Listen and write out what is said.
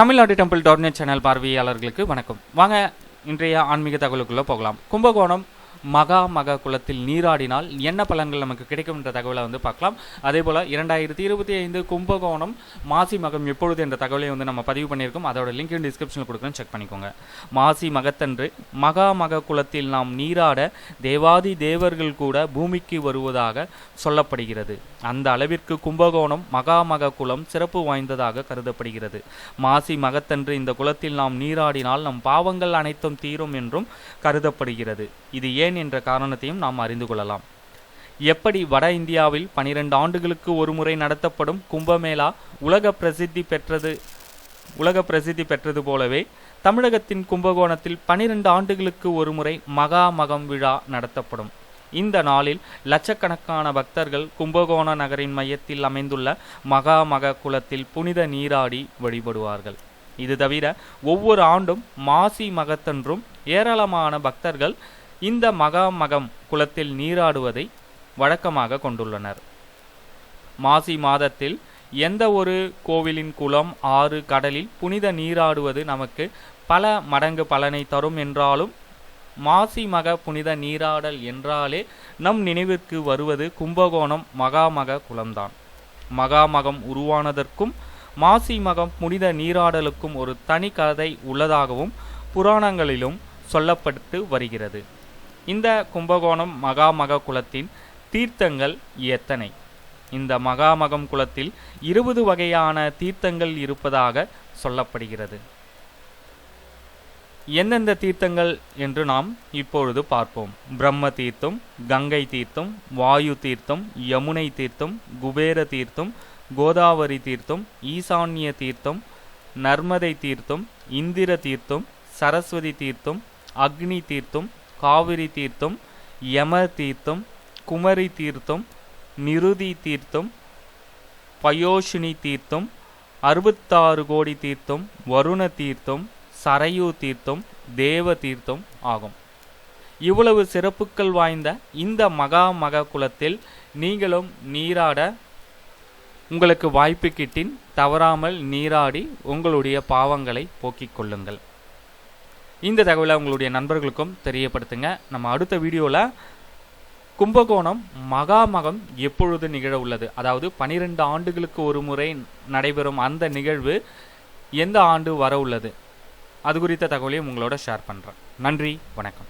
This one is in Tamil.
Tamil Nadu temple dot net channel பார்வையாளர்களுக்கு வணக்கம். வாங்க இன்றைய ஆன்மீக தகவலுக்குள்ளே போகலாம். கும்பகோணம் மகா மக குலத்தில் நீராடினால் என்ன பலன்கள் நமக்கு கிடைக்கும் என்ற தகவலை வந்து பார்க்கலாம். அதே போல் இரண்டாயிரத்தி இருபத்தி ஐந்து கும்பகோணம் மாசி மகம் எப்பொழுது என்ற தகவலை வந்து நம்ம பதிவு பண்ணியிருக்கோம். அதோட லிங்க் டிஸ்கிரிப்ஷனில் கொடுக்குறேன். செக் பண்ணிக்கோங்க. மாசி மகத்தன்று மகா மக குலத்தில் நாம் நீராட தேவாதி தேவர்கள் கூட பூமிக்கு வருவதாக சொல்லப்படுகிறது. அந்த அளவிற்கு கும்பகோணம் மகாமக குலம் சிறப்பு வாய்ந்ததாக கருதப்படுகிறது. மாசி மகத்தன்று இந்த குலத்தில் நாம் நீராடினால் நம் பாவங்கள் அனைத்தும் தீரும் என்றும் கருதப்படுகிறது. இது ஏன் என்ற காரணத்தையும் நாம் அறிந்து கொள்ளலாம். எப்படி வட இந்தியாவில் பனிரெண்டு ஆண்டுகளுக்கு ஒருமுறை நடத்தப்படும் கும்பமேளா உலக பிரசித்தி பெற்றது உலக பிரசித்தி பெற்றது போலவே தமிழகத்தின் கும்பகோணத்தில் பனிரெண்டு ஆண்டுகளுக்கு ஒருமுறை மகாமகம் விழா நடத்தப்படும். இந்த நாளில் லட்சக்கணக்கான பக்தர்கள் கும்பகோண நகரின் மையத்தில் அமைந்துள்ள மகா மக குலத்தில் புனித நீராடி வழிபடுவார்கள். இது தவிர ஒவ்வொரு ஆண்டும் மாசி மகத்தன்றும் ஏராளமான பக்தர்கள் இந்த மகா மகம் குலத்தில் நீராடுவதை வழக்கமாக கொண்டுள்ளனர். மாசி மாதத்தில் எந்த ஒரு கோவிலின் குளம் ஆறு கடலில் புனித நீராடுவது நமக்கு பல மடங்கு பலனை தரும் என்றாலும் மாசி மக புனித நீராடல் என்றாலே நம் நினைவிற்கு வருவது கும்பகோணம் மகாமக குலம்தான். மகாமகம் உருவானதற்கும் மாசி மகம் புனித நீராடலுக்கும் ஒரு தனி கதை உள்ளதாகவும் புராணங்களிலும் சொல்லப்பட்டு வருகிறது. இந்த கும்பகோணம் மகாமக குலத்தின் தீர்த்தங்கள் எத்தனை? இந்த மகாமகம் குலத்தில் இருபது வகையான தீர்த்தங்கள் இருப்பதாக சொல்லப்படுகிறது. எந்தெந்த தீர்த்தங்கள் என்று நாம் இப்பொழுது பார்ப்போம். பிரம்ம தீர்த்தம் கங்கை தீர்த்தம் வாயு தீர்த்தம் யமுனை தீர்த்தம் குபேர தீர்த்தம் கோதாவரி தீர்த்தம் ஈசான்ய தீர்த்தம் நர்மதை தீர்த்தம் இந்திர தீர்த்தம் சரஸ்வதி தீர்த்தம் அக்னி தீர்த்தம் காவிரி தீர்த்தம் யம தீர்த்தம் குமரி தீர்த்தம் நிருதி தீர்த்தம் பயோஷினி தீர்த்தம் அறுபத்தாறு கோடி தீர்த்தம் வருண தீர்த்தம் சரையூ தீர்த்தம் தேவ தீர்த்தம் ஆகும். இவ்வளவு சிறப்புகள் வாய்ந்த இந்த மகா மக குலத்தில் நீங்களும் நீராட உங்களுக்கு வாய்ப்பு கிட்டின் தவறாமல் நீராடி உங்களுடைய பாவங்களை போக்கிக் கொள்ளுங்கள். இந்த தகவலை உங்களுடைய நண்பர்களுக்கும் தெரியப்படுத்துங்க. நம்ம அடுத்த வீடியோவில் கும்பகோணம் மகாமகம் எப்பொழுது நிகழ உள்ளது? அதாவது பனிரெண்டு ஆண்டுகளுக்கு ஒரு முறை நடைபெறும் அந்த நிகழ்வு எந்த ஆண்டு வர உள்ளது? அது குறித்த தகவலையும் உங்களோட ஷேர் பண்ணுறேன் நன்றி வணக்கம்.